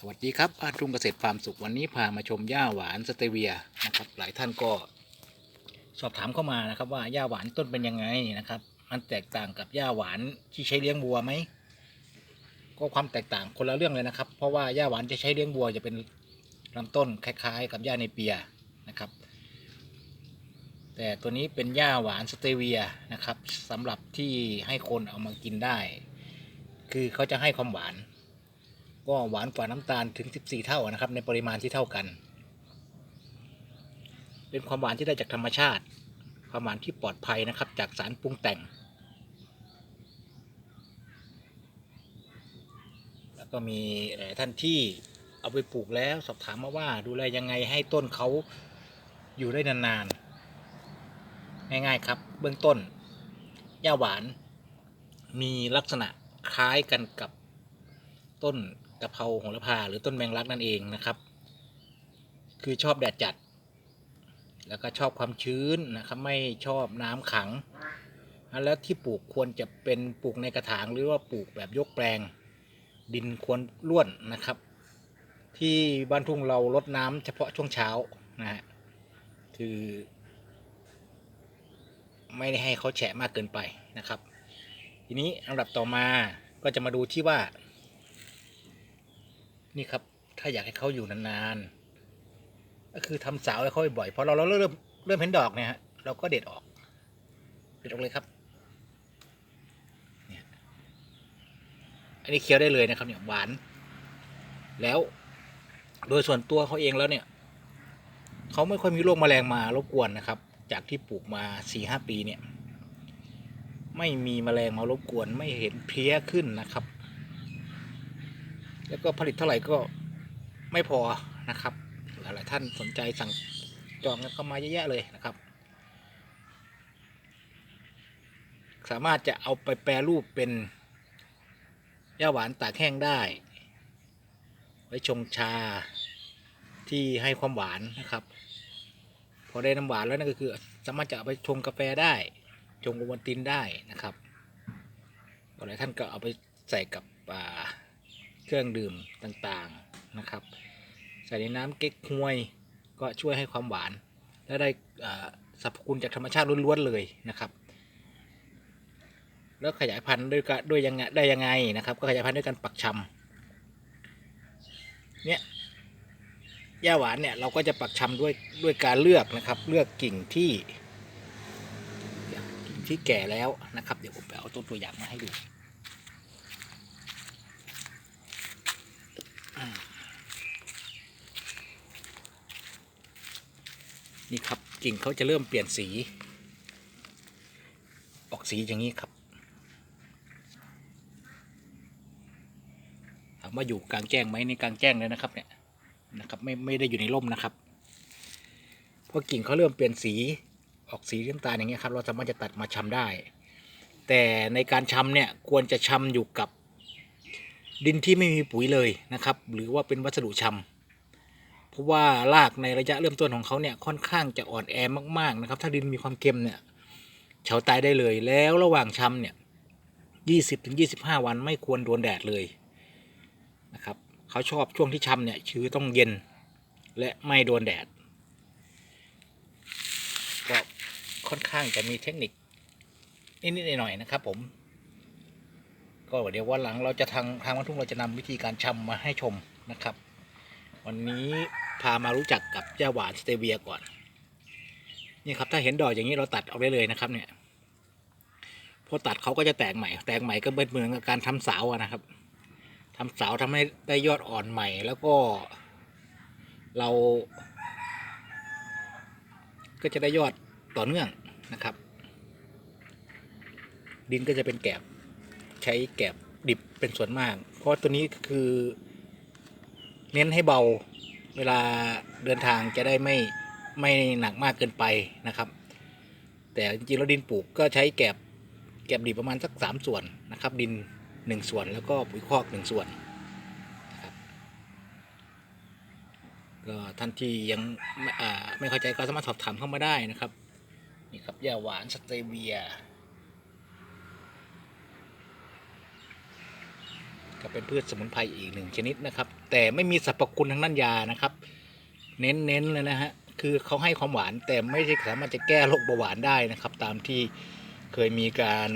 สวัสดีครับอาทุ่งเกษตรฟามสุขวันนี้พามาชมหญ้าหวานสเตเวียนะครับ หลายท่านก็สอบถามเข้ามานะครับว่าหญ้าหวานต้นเป็นยังไงนะครับ มันแตกต่างกับหญ้าหวานที่ใช้เลี้ยงวัวไหมก็ความแตกต่างคนละเรื่องเลยนะครับ เพราะว่าหญ้าหวานจะใช้เลี้ยงวัวจะเป็นลำต้นคล้ายๆ กับหญ้าในเปียนะครับ แต่ตัวนี้เป็นหญ้าหวานสเตเวียนะครับสำหรับที่ให้คนเอามากินได้ คือเขาจะให้ความหวาน ก็หวานกว่าน้ำตาลถึง 14 เท่านะครับ ในปริมาณที่เท่ากัน เป็นความหวานที่ได้จากธรรมชาติ ความหวานที่ปลอดภัยนะครับ จากสารปรุงแต่ง แล้วก็มีหลายท่านที่เอาไปปลูกแล้วสอบถามมาว่าดูแลยังไงให้ต้นเขาอยู่ได้นานๆ ง่ายๆครับ เบื้องต้นหญ้าหวานมีลักษณะคล้ายกันกับต้น กะเพราโหระพาหรือต้นแมงลักนั่นเองนะครับ คือชอบแดดจัด แล้วก็ชอบความชื้นนะครับไม่ชอบน้ำขัง แล้วที่ปลูกควรจะเป็นปลูกในกระถางหรือว่าปลูกแบบยกแปลง ดินควรร่วนนะครับ ที่บ้านทุ่งเราลดน้ำเฉพาะช่วงเช้านะฮะคือ ไม่ได้ให้เขาแฉะมากเกินไปนะครับ ทีนี้อันดับต่อมาก็จะมาดูที่ว่า นี่ครับ ถ้าอยากให้เขาอยู่นานๆ ก็คือทำสาวให้เขาบ่อยๆพอเราเราเริ่มเริ่มเห็นดอกเนี่ยฮะเราก็เด็ดออก เด็ดออกเลยครับเนี่ยอันนี้เคี้ยวได้เลยนะครับเนี่ยหวาน แล้วโดยส่วนตัวเขาเองแล้วเนี่ยเขาไม่ค่อยมีโรคแมลงมารบกวนนะครับ จากที่ปลูกมาสี่ห้าปีเนี่ย ไม่มีแมลงมารบกวนไม่เห็นเพี้ยขึ้นนะครับ แล้วก็ผลิตเท่าไหร่ก็ไม่พอนะครับ หลายๆท่านสนใจสั่งจองกันเข้ามาเยอะแยะเลยนะครับ สามารถจะเอาไปแปรรูปเป็นย่าหวานตากแห้งได้ ไว้ชงชาที่ให้ความหวานนะครับ พอได้น้ำหวานแล้วนั่นก็คือ สามารถจะเอาไปชงกาแฟได้ ชงโอวัลตินได้นะครับหลายท่านก็เอาไปใส่กับ เครื่องดื่มต่างๆนะครับ ใส่ในน้ำเก๊กฮวยก็ช่วยให้ความหวาน และได้สรรพคุณจากธรรมชาติล้วนๆเลยนะครับ แล้วขยายพันธุ์ด้วยกด้วยยังไงได้ยังไงนะครับ ก็ขยายพันธุ์ด้วยการปักชำเนี่ยหญ้าหวานเนี่ยเราก็จะปักชำด้วยด้วยการเลือกนะครับ เลือกกิ่งที่ที่แก่แล้วนะครับ เดี๋ยวผมไปเอาต้นตัวอย่างมาให้ดู นี่ครับกิ่งเขาจะเริ่มเปลี่ยนสี ออกสีอย่างนี้ครับถามว่าอยู่กลางแจ้งไหมในกลางแจ้งเลยนะครับเนี่ยนะครับไม่ไม่ได้อยู่ในร่มนะครับเพราะกิ่งเขาเริ่มเปลี่ยนสีออกสีน้ำตาลอย่างเงี้ยครับ เราสามารถจะตัดมาชำได้ แต่ในการชำเนี่ยควรจะชำอยู่กับ ดินที่ไม่มีปุ๋ยเลยนะครับ หรือว่าเป็นวัสดุชำเพราะว่ารากในระยะเริ่มต้นของเขาเนี่ยค่อนข้างจะอ่อนแอมากๆนะครับ ถ้าดินมีความเค็มเนี่ยเฉาตายได้เลย แล้วระหว่างชำเนี่ยยี่สิบถึงยี่สิบห้าวันไม่ควรโดนแดดเลยนะครับเขาชอบช่วงที่ชำเนี่ยชื้อต้องเย็นและไม่โดนแดดก็ค่อนข้างจะมีเทคนิคนิดๆหน่อยๆนะครับผม ก็เดี๋ยววันหลังเราจะทางทางวันทุ่งเราจะนำวิธีการชำมาให้ชมนะครับ วันนี้พามารู้จักกับหญ้าหวานสเตเวียก่อน นี่ครับถ้าเห็นดอกอย่างนี้เราตัดเอาได้เลยนะครับ เนี่ยพอตัดเขาก็จะแตกใหม่ แตกใหม่ก็เป็นเหมือนกับการทำเสาอะนะครับทำเสาทำให้ได้ยอดอ่อนใหม่ แล้วก็เรา ก็จะได้ยอดต่อเนื่องนะครับ ดินก็จะเป็นแกบ ใช้แกบดิบเป็นส่วนมาก เพราะตัวนี้คือ เน้นให้เบาเวลาเดินทางจะได้ไม่ไม่หนักมากเกินไปนะครับ แต่จริงๆแล้วดินปลูกก็ใช้แกบแกบดิบประมาณสักสามส่วนนะครับ ดินหนึ่งส่วนแล้วก็ปุ๋ยคอกหนึ่งส่วนก็ท่านที่ยังไม่ไม่เข้าใจก็สามารถสอบถามเข้ามาได้นะครับ นี่ครับยาหวานสเตเวีย ก็เป็นพืชสมุนไพรอีกหนึ่งชนิดนะครับ แต่ไม่มีสรรพคุณทางด้านยานะครับ เน้นๆเลยนะฮะคือเขาให้ความหวานแต่ไม่ใช่สามารถจะแก้โรคเบาหวานได้นะครับ ตามที่เคยมีการ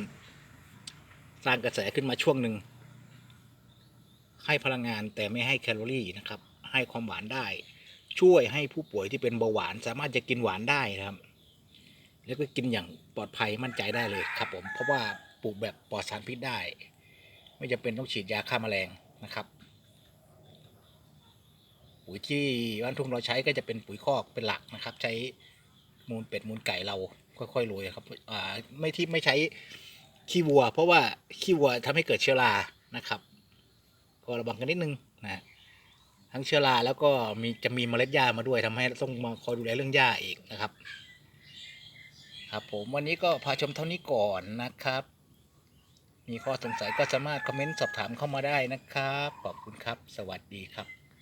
สร้างกระแสขึ้นมาช่วงหนึ่งให้พลังงานแต่ไม่ให้แคลอรี่นะครับ ให้ความหวานได้ ช่วยให้ผู้ป่วยที่เป็นเบาหวานสามารถจะกินหวานได้นะครับ แล้วก็กินอย่างปลอดภัยมั่นใจได้เลยครับผมเพราะว่าปลูกแบบปลอดสารพิษได้ ไม่จำเป็นต้องฉีดยาฆ่าแมลงนะครับ ปุ๋ยที่บ้านทุ่งเราใช้ก็จะเป็นปุ๋ยคอกเป็นหลักนะครับ ใช้มูลเป็ดมูลไก่เราค่อยๆโรยครับอ่าไม่ที่ไม่ใช้ขี้วัว เพราะว่าขี้วัวทำให้เกิดเชื้อรานะครับ ก็ระวังกันนิดนึงนะฮะทั้งเชื้อราแล้วก็มีจะมีเมล็ดหญ้ามาด้วยทำให้ต้องมาคอยดูแลเรื่องหญ้าอีกนะครับ ครับผมวันนี้ก็พาชมเท่านี้ก่อนนะครับ มีข้อสงสัยก็สามารถคอมเมนต์สอบถามเข้ามาได้นะครับ ขอบคุณครับ สวัสดีครับ